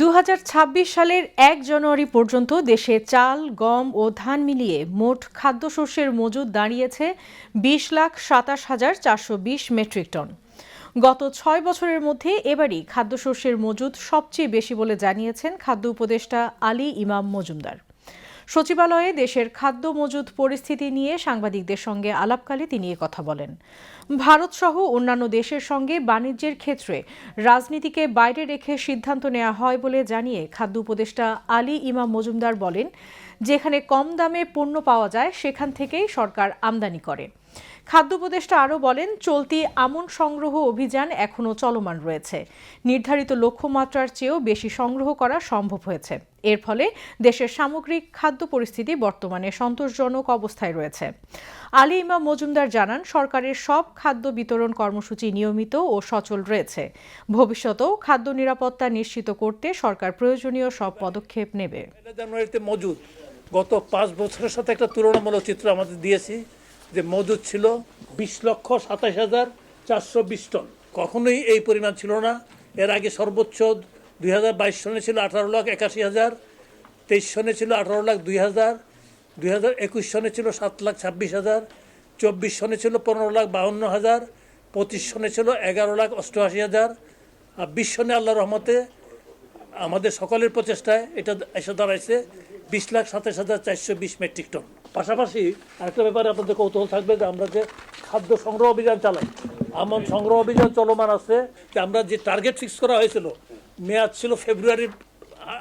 দু হাজার ছাব্বিশ সালের এক জানুয়ারি পর্যন্ত দেশে চাল, গম ও ধান মিলিয়ে মোট খাদ্যশস্যের মজুদ দাঁড়িয়েছে বিশ লাখ সাতাশ হাজার চারশো বিশ মেট্রিক টন। গত ছয় বছরের মধ্যে এবারই খাদ্যশস্যের মজুদ সবচেয়ে বেশি বলে জানিয়েছেন খাদ্য উপদেষ্টা আলী ইমাম মজুমদার। সচিবালয়ে দেশের খাদ্য মজুদ পরিস্থিতি নিয়ে সাংবাদিকদের সঙ্গে আলাপকালে তিনি কথা বলেন। ভারতসহ অন্যান্য দেশের সঙ্গে বাণিজ্যের ক্ষেত্রে রাজনীতিকে বাইরে রেখে সিদ্ধান্ত নেওয়া হয় বলে জানিয়ে খাদ্য উপদেষ্টা আলী ইমাম মজুমদার বলেন, যেখানে কম দামে পণ্য পাওয়া যায়, সেখান থেকেই সরকার আমদানি করে। খাদ্য উপদেষ্টা আরও বলেন, চলতি আমন সংগ্রহ অভিযান এখনও চলমান রয়েছে। নির্ধারিত লক্ষ্যমাত্রার চেয়েও বেশি সংগ্রহ করা সম্ভব হয়েছে। এর ফলে দেশের সামগ্রিক খাদ্য পরিস্থিতি বর্তমানে সন্তোষজনক অবস্থায় রয়েছে। আলী ইমাম মজুমদার জানান, সরকারের সব খাদ্য বিতরণ কর্মসূচি নিয়মিত ও সচল রয়েছে। ভবিষ্যতেও খাদ্য নিরাপত্তা নিশ্চিত করতে সরকার প্রয়োজনীয় সব পদক্ষেপ নেবে। গত পাঁচ বছরের সাথে একটা তুলনামূলক চিত্র আমাদের দিয়েছি। যে মজুদ ছিল বিশ লক্ষ সাতাশ হাজার চারশো বিশ টন। কখনোই এই পরিমাণ ছিল না। এর আগে সর্বোচ্চ দুই হাজার বাইশ সনে ছিল আঠারো লাখ একাশি হাজার, তেইশ সনে ছিল আঠারো লাখ দুই হাজার দুই হাজার একুশ সনে ছিল সাত লাখ ছাব্বিশ হাজার, চব্বিশ সনে ছিল পনেরো লাখ বাউন্ন হাজার, পঁচিশ সনে ছিল এগারো লাখ অষ্টআশি হাজার, আর বিশ সনে আল্লাহ রহমতে আমাদের সকলের প্রচেষ্টায় এটা এসে দাঁড়াইছে বিশ লাখ সাতাশ হাজার চারশো বিশ মেট্রিক টন। পাশাপাশি আরেকটা ব্যাপারে আপনাদের কৌতূহল থাকবে যে আমরা যে খাদ্য সংগ্রহ অভিযান চালাই এমন সংগ্রহ অভিযান চলমান আছে, যে আমরা যে টার্গেট ফিক্স করা হয়েছিল, মেয়াদ ছিল ফেব্রুয়ারির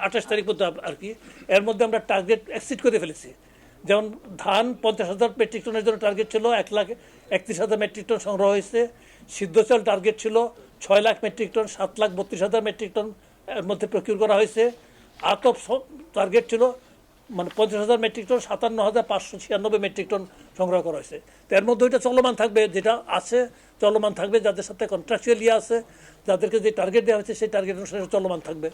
আঠাশ তারিখ পর্যন্ত আর কি, এর মধ্যে আমরা টার্গেট এক্সিড করে ফেলেছি। যেমন ধান পঞ্চাশ হাজার মেট্রিক টনের জন্য টার্গেট ছিল, এক লাখ একত্রিশ হাজার মেট্রিক টন সংগ্রহ হয়েছে। সিদ্ধ চাল টার্গেট ছিল, ছয় লাখ মেট্রিক টন সাত লাখ বত্রিশ হাজার মেট্রিক টন এর মধ্যে প্রকিউর করা হয়েছে। আতপ টার্গেট ছিল মানে পঞ্চাশ হাজার মেট্রিক টন সাতান্ন হাজার পাঁচশো ছিয়ানব্বই মেট্রিক টন সংগ্রহ করা হয়েছে। তো এর মধ্যে ওইটা চলমান থাকবে, যেটা আছে, চলমান থাকবে, যাদের সাথে কন্ট্রাকচুয়াল আছে, যাদেরকে যে টার্গেট দেওয়া হয়েছে, সেই টার্গেট অনুসারে চলমান থাকবে।